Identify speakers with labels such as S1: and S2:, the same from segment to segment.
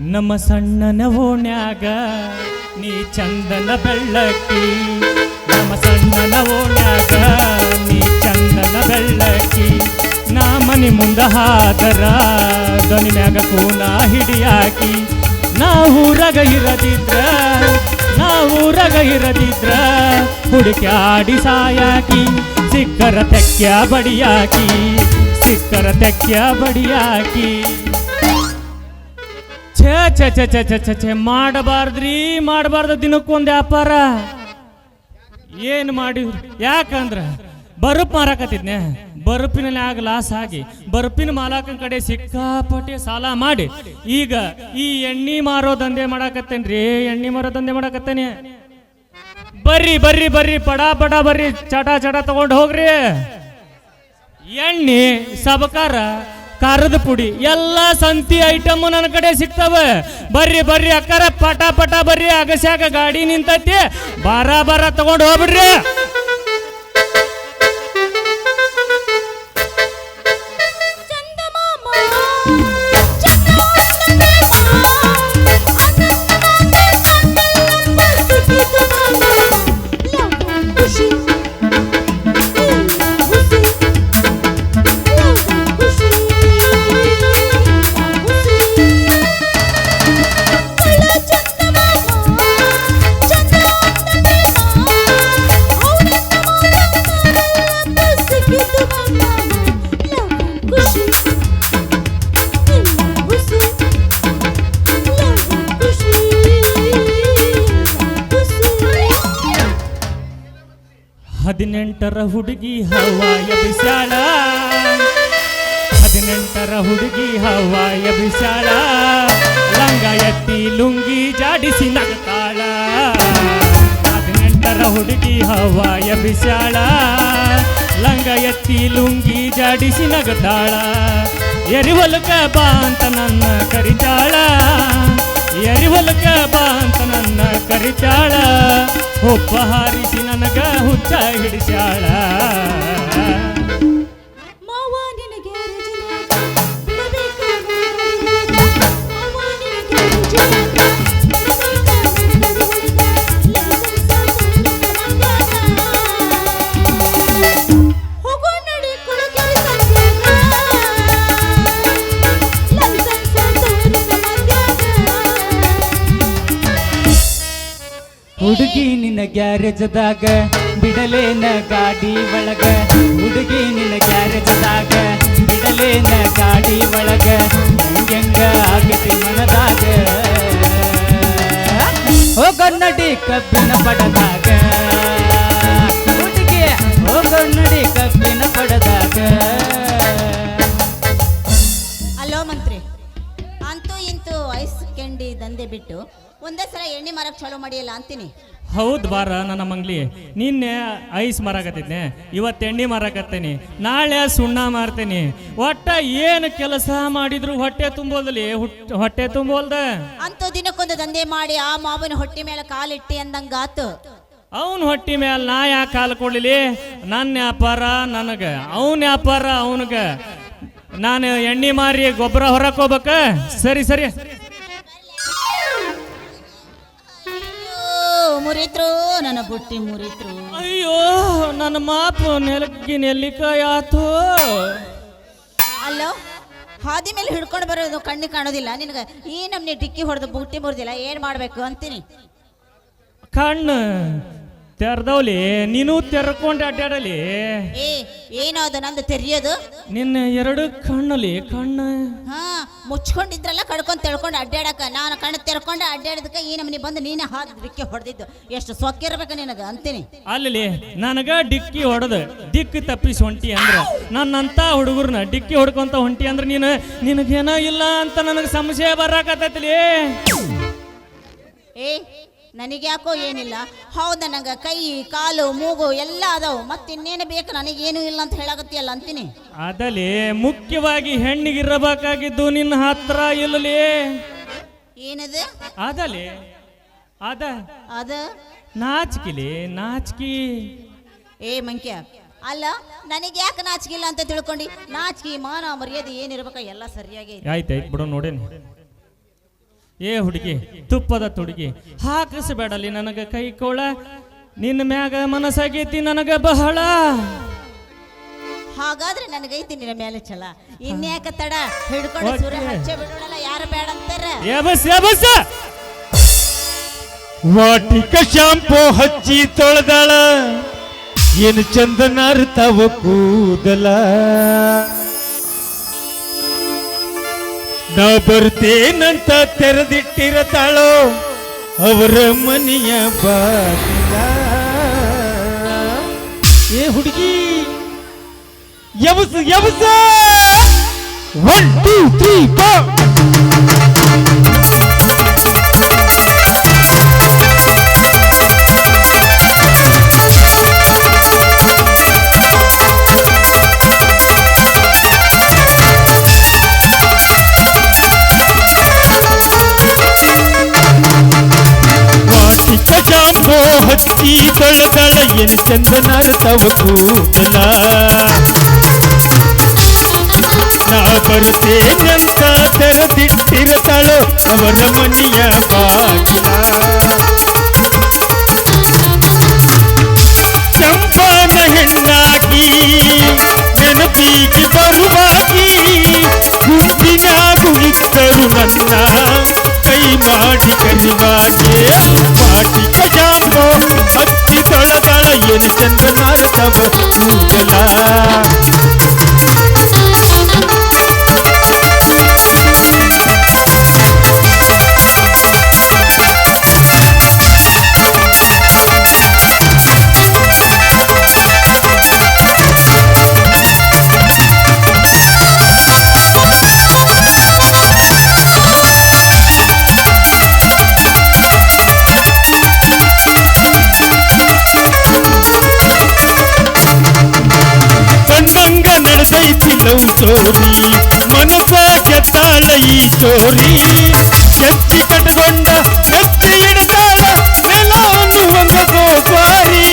S1: ನಮ್ಮ ಸಣ್ಣನ ಓಣ್ಯಾಗ, ನೀ ಚಂದನ ಬೆಳ್ಳಕ್ಕಿ. ನಮ್ಮ ಸಣ್ಣನ ಓಣ್ಯಾಗ, ನೀ ಚಂದನ ಬೆಳ್ಳಕ್ಕಿ. ನಾ ಮನಿ ಮುಂದ ಹಾದರ, ಧ್ವನಿ ಮ್ಯಾಗ ಕೂನ ಹಿಡಿಯಾಕಿ. ನಾ ಊರಾಗ ಇರದಿದ್ರ, ನಾ ಊರಾಗ ಇರದಿದ್ರ ಹುಡುಕ್ಯಾಡಿ ಸಾಯಾಕಿ. ಸಿಕ್ಕರ ತೆಕ್ಕ ಬಡಿಯಾಕಿ, ಸಿಕ್ಕರ ತೆಕ್ಕ ಬಡಿಯಾಕಿ. ಛೇ ಛೇ ಛೇ ಛೇ ಮಾಡಬಾರ್ದ್ರಿ, ಮಾಡಬಾರ್ದು ದಿನಕ್ಕೊಂದು ವ್ಯಾಪಾರ. ಏನು ಮಾಡಿ ಯಾಕಂದ್ರ ಬರುಪ್ ಮಾರಾಕತ್ತಿದ್ನೆ. ಬರುಪಿನಲ್ಲಿ ಆಗ ಲಾಸ್ ಆಗಿ, ಬರುಪಿನ ಮಾಲಕನ ಕಡೆ ಸಿಕ್ಕಾಪಟ್ಟೆ ಸಾಲ ಮಾಡಿ. ಈಗ ಈ ಎಣ್ಣೆ ಮಾರೋ ದಂಧೆ ಮಾಡಾಕತ್ತೇನ್ರಿ ಎಣ್ಣೆ ಮಾರೋ ದಂಧೆ ಮಾಡಾಕತ್ತೇನೆ ಬರ್ರಿ ಬರ್ರಿ ಬರ್ರಿ, ಪಡ ಪಡ, ಬರ್ರಿ, ಚಟ ಚಟ ತಗೊಂಡು ಹೋಗ್ರಿ. ಎಣ್ಣೆ, ಸಬಕಾರ ಖಾರದ ಪುಡಿ. ಎಲ್ಲ ಸಂತಿ ಐಟಮ್ ನನ್ನ ಕಡೆ ಸಿಗ್ತಾವ. ಬರ್ರಿ ಬರ್ರಿ ಅಕ್ಕಾರ, ಪಟ ಪಟ ಬರ್ರಿ. ಅಗಸ್ಯಾಗ ಗಾಡಿ ನಿಂತೈತಿ. ಬಾರ ಬಾರ ತಗೊಂಡು ಹೋಗ್ಬಿಡ್ರಿ. ಹದಿನೆಂಟರ ಹುಡುಗಿ ಹವಾಯ ಬಿಸಾಳ. ಹದಿನೆಂಟರ ಹುಡುಗಿ ಹವಾಯ ಬಿಸಾಳ. ಲಂಗ ಎತ್ತಿ ಲುಂಗಿ ಜಾಡಿಸಿ ನಗತಾಳ. ಹದಿನೆಂಟರ ಹುಡುಗಿ ಹವಾಯ ಬಿಸಾಳ. ಲಂಗ ಎತ್ತಿ ಲುಂಗಿ ಜಾಡಿಸಿ ನಗತಾಳ. ಎರಿವಲು ಬಾ ಅಂತ ನನ್ನ ಕರಿತಾಳ. ಎರಿವಲಕ ಬಾ ಅಂತ ನನ್ನ ಕರಿತಾಳ ಒಬ್ಬ ಹಾರಿಸಿ ನನಗ ಹುಚ್ಚ ಹಿಡಿಸ್ಯಾಳ. ಹುಡುಗಿ ನಿನ್ನ ಗ್ಯಾರೇಜದಾಗ, ಬಿಡಲೇನ ಗಾಡಿ ಒಳಗ. ಹುಡುಗಿ ನಿನ್ನ ಗ್ಯಾರೇಜದಾಗ, ಬಿಡಲೇನ ಗಾಡಿ ಒಳಗ. ಹೆಂಗ ಆಗತಿ ಮನದಾಗ. ನಡಿ ಕಬ್ಬಿನ ಪಡದಾಗ
S2: ಒಂದೇ ಸಲ ಎಣ್ಣೆ ಮಾರಕ್ ಚಾಲೂ ಮಾಡಿಯಲ್ಲ ಅಂತೀನಿ.
S1: ಹೌದ್ ಬಾರ ನನ್ನ ಮಂಗ್ಲಿ. ನಿನ್ನೆ ಐಸ್ ಮಾರಾಕತ್ತಿದ್ನೆ. ಇವತ್ತು ಎಣ್ಣೆ ಮಾರಾಕತ್ತೇನಿ. ನಾಳೆ ಸುಣ್ಣ ಮಾರ್ತೇನಿ. ಒಟ್ಟ ಏನು ಕೆಲಸ ಮಾಡಿದ್ರು ಹೊಟ್ಟೆ ತುಂಬೋದಲ್ಲಿ ಹುಟ್- ಹೊಟ್ಟೆ ತುಂಬೋಲ್ದ?
S2: ಅಂತೂ ದಿನಕ್ಕೊಂದು ದಂಧೆ ಮಾಡಿ ಆ ಮಾವನ ಹೊಟ್ಟೆ ಮೇಲೆ ಕಾಲಿಟ್ಟಿ ಅಂದಂಗಾತು.
S1: ಅವನ ಹೊಟ್ಟಿ ಮೇಲೆ ನಾ ಯಾಕೆ ಕಾಲು ಕೊಡ್ಲಿ ನನ್ನ ವ್ಯಾಪಾರ ನನಗೆ. ಅವನ ವ್ಯಾಪಾರ ಅವನಿಗೆ. ನಾನು ಎಣ್ಣೆ ಮಾರಿ ಗೊಬ್ಬರ ಹೊರಕೋಬೇಕ ಹೋಗ್ಬೇಕ? ಸರಿ ಸರಿ.
S2: ಮುರಿತ್ರು ನನ್ನ ಬುಟ್ಟಿ ಮುರಿತ್ರು.
S1: ಅಯ್ಯೋ ನನ್ನ ಮಾಪು ನೆಲಕ್ಕಿ ನೆಲ್ಲಿಕಾಯಿ ಆತು.
S2: ಅಲ್ಲೋ ಹಾದಿ ಮೇಲೆ ಹಿಡ್ಕೊಂಡು ಬರೋದು ಕಣ್ಣಿಗೆ ಕಾಣೋದಿಲ್ಲ. ನಿನಗೆ ಈ ನಮ್ನಿ ಡಿಕ್ಕಿ ಹೊಡೆದು ಬುಟ್ಟಿ ಮುರಿದಿಲ್ಲ ಏನ್ ಮಾಡ್ಬೇಕು ಅಂತೀನಿ?
S1: ಕಣ್ಣು ತೆರ್ದವ್ಲಿ ನೀನು ತೆರ್ಕೊಂಡು ಅಡ್ಡಾಡಲಿ
S2: ಏ ಏನೋ ಅದು ನಂದು ತೆರೆಯೋದು?
S1: ನಿನ್ನ ಎರಡು ಕಣ್ಣಲ್ಲಿ ಕಣ್ಣು.
S2: ಹಾ ಮುಚ್ಕೊಂಡಿದ್ರಲ್ಲ ಕಡ್ಕೊಂಡು ತೆಳ್ಕೊಂಡು ಅಡ್ಡಾಡಕ ನಾನು ಕಣ್ಣು ತೆರ್ಕೊಂಡು ಅಡ್ಡಾಡಿದಕ್ಕೆ ಈ ನಮ್ಮನೆ ಬಂದು ನೀನೇ ಹಾದಿ ಡಿಕ್ಕಿ ಹೊಡೆದಿದ್ದು. ಎಷ್ಟು ಸೊಕ್ಕಿರ್ಬೇಕು ನಿನಗೆ ಅಂತೀನಿ.
S1: ಅಲ್ಲಿ ನನಗ ಡಿಕ್ಕಿ ಹೊಡೆದು ದಿಕ್ಕು ತಪ್ಪಿಸಿ ಹೊಂಟಿ ಅಂದ್ರ ನನ್ನಂತ ಹುಡುಗರ್ನ ಡಿಕ್ಕಿ ಹೊಡ್ಕೊಂತ ಹೊಂಟಿ ಅಂದ್ರೆ ನೀನು ನಿನಗೇನೋ ಇಲ್ಲ ಅಂತ ನನಗೆ ಸಮಸ್ಯೆ ಬರಕತ್ತೈತಿ
S2: ಏ ನನಗ್ಯಾಕೋ ಏನಿಲ್ಲ. ಹೌದ ನಂಗೆ ಕೈ ಕಾಲು ಮೂಗು ಎಲ್ಲ ಅದಾವು. ಮತ್ತಿನ್ನೇನು ಬೇಕು ನನಗೇನು ಇಲ್ಲ ಅಂತ ಹೇಳಕತ್ತಿಯಲ್ಲ ಅಂತೀನಿ.
S1: ಅದಲಿ ಮುಖ್ಯವಾಗಿ ಹೆಣ್ಣಿಗಿರಬೇಕಾಗಿದ್ದು ನಿನ್ನ ಹತ್ರ ಇಲ್ಲಲಿ.
S2: ಏನದು?
S1: ಅದಲಿ. ಅದ.
S2: ಅದ?
S1: ನಾಚಿಕಿಲಿ ನಾಚಿಕಿ.
S2: ಏ ಮಂಕ್ಯ ಅಲ್ಲ ನನಗೆ ಯಾಕೆ ನಾಚಿಕಿಲ್ಲ ಅಂತ ತಿಳ್ಕೊಂಡು? ನಾಚಿಕಿ ಮಾನ ಮರ್ಯಾದೆ ಏನಿರ್ಬೇಕ? ಎಲ್ಲ ಸರಿಯಾಗಿ.
S1: ಆಯ್ತು ಆಯ್ತು ಬಿಡು ನೋಡೇನಿ. ಏ ಹುಡುಗಿ ತುಪ್ಪದ ತುಡುಗಿ ಹಾಕಿಸಬೇಡಲಿ ನನಗೆ ಕೈ ಕೋಳ. ನಿನ್ನ ಮ್ಯಾಗ ಮನಸ್ಸಾಗೈತಿ ನನಗ ಬಹಳ.
S2: ಹಾಗಾದ್ರೆ ನನಗೈತಿ ನಿನ್ನ ಮೇಲೆ ಛಲ. ಇನ್ಯಾಕ ತಡ? ಹಿಡ್ಕೊಂಡು. ಸೂರ್ಯ ಹಚ್ಚೆ ಯಾರು ಬೇಡ ಅಂತಾರ?
S3: ವಾಟಿಕ ಶಾಂಪು ಹಚ್ಚಿ ತೊಳೆದಳ. ಏನು ಚಂದನ ತವ ಕೂದಲ ನಾ ಬರ್ತೇನಂತ ತೆರೆದಿಟ್ಟಿರತಾಳೋ ಅವರ ಮನೆಯ ಬಾಗಿಲ. ಏ ಹುಡುಗಿ ಯವಸ ಯವಸ ಒನ್ ಟೂ ತ್ರೀ ಫೋರ್ ತೊಳೆದಳ ಏನು ಚಂದನ ತವ ಕೂದಲ ನಾ ಬರ್ತೇನಂತ ತೆರೆದಿಟ್ಟಿರತಾಳೋ ಅವರ ಮನೆಯ ಬಾಗಿಲ ಚಂಪನ ಹೆಣ್ಣಾಗಿ ನೆನಪಿಗೆ ಬರುವಾಗಿ ಗುಂಪಿನಾಗು ಇದ್ದರು ನನ್ನ ಕೈ ಮಾಡಿ ಕರಿವಾಗೆ ಪಾಟಿಕ ಜಾಂಬೋ ಹಚ್ಚಿ ತೊಳೆದಳ ಏನು ಚಂದನಾರ ತವ ಕೂದಲ ಕಣ್ಣಂಗ ನಡೆದೈತಿ ಲವ್ ಸ್ಟೋರಿ ಮನಸ ಗೆದ್ದಾಳ ಈ ಚೋರಿ ಕೆಚ್ಚಿ ಕಟ್ಕೊಂಡ ಮೆಚ್ಚಿ ಇಡತಾಳ ನೆಲ ಅನ್ನುವಂಗ ಗೋಪಾರಿ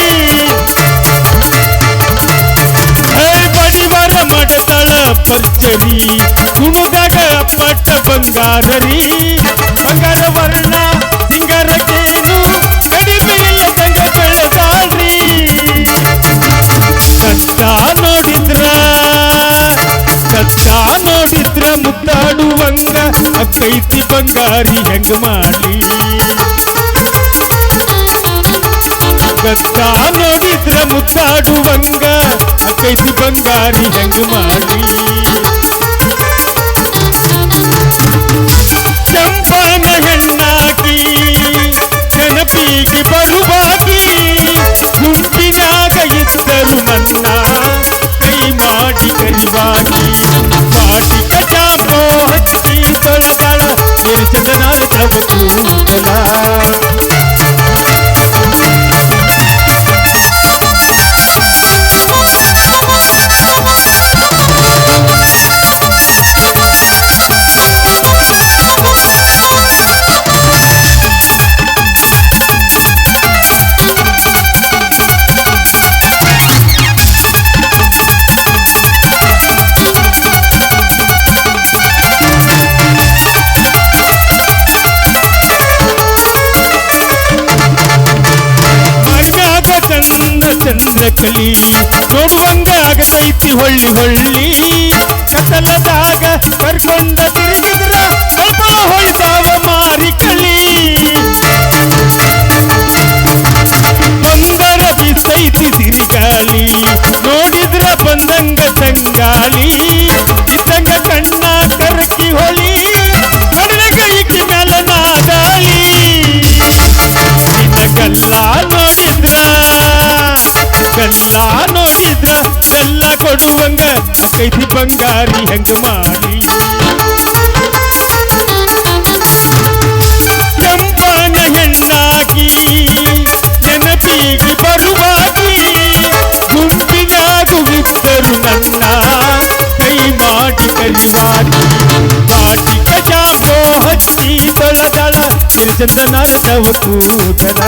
S3: ಹೇ ಬಡಿವಾರ ಮಾಡತಾಳ ಪರ್ಚರಿ ಕುಣದಾಗ ಪಟ್ಟ ಬಂಗಾರರಿ ಬಂಗಾರ ವರ್ಣ ಮುದ್ದಾಡುವಂಗ ಅಕ್ಕೈತಿ ಬಂಗಾರಿ ಹೆಂಗ ಮಾಡ್ಲಿ ಕಷ್ಟ ನೋಡಿದ್ರ ಮುದ್ದಾಡುವಂಗ ಅಕ್ಕೈತಿ ಬಂಗಾರಿ ಹೆಂಗ ಮಾಡ್ಲಿ ಚಂಪನ ಹೆಣ್ಣಾಗಿ ನೆನಪಿಗೆ ಬರುವಾಗಿ ಗುಂಪಿನಾಗ ಇದ್ದರು ನನ್ನ ಕೈ ಮಾಡಿ ಕರಿವಾಗಿ ಪಾಟಿಕ ಚಾಂಪೋ ಹಚ್ಚಿ ತೊಳೆದಳ ಏನು ಚಂದನಾರ ತವ ಕೂದಲ ಹೊಳ್ಳಿ ಹೊಳ್ಳಿ ಕಸಲದಾಗ ಕರ್ಕೊಂಡ ತಿರುಗಿದ್ರ ಬಳ್ಬಳ ಹೊಳ್ತಾವ ಮಾರಿ ಕಳಿ ಬಂದರ ಬಿಸೈತಿ ಸಿರಿಗಾಳಿ ನೋಡಿದ್ರ ಬಂದಂಗ ತಂಗಾಳಿ ಇದ್ದಂಗ ಕಣ್ಣ ಕರಕಿ ಹೊಳಿ ಕಡಲಗ ಇಕ್ಕಿ ಮ್ಯಾಲ ನಾಗಾಳಿ ನಿನ್ನ ಗಲ್ಲ ನೋಡಿದ್ರ ಗಲ್ಲ ನೋಡಿದ್ರ ಗಲ್ಲ ಕೊಡುವಂಗ, ಕೈತಿ ಬಂಗಾರಿ ಹೆಂಗ ಮಾಡಿ ಕೆಂಪನ ಹೆಣ್ಣಾಗಿ, ನೆನಪಿಗೆ ಬರುವಾಗಿ ಗುಂಪಿನಾಗು ನನ್ನ ಕೈ ಮಾಡಿ ಕರಿವಾಡಿ ಪಾಟಿಕ ಜಾಂಬೋ ಹಚ್ಚಿ ತೊಳೆದಳ ಚಂದನಾರ ತವ ಕೂದಲ.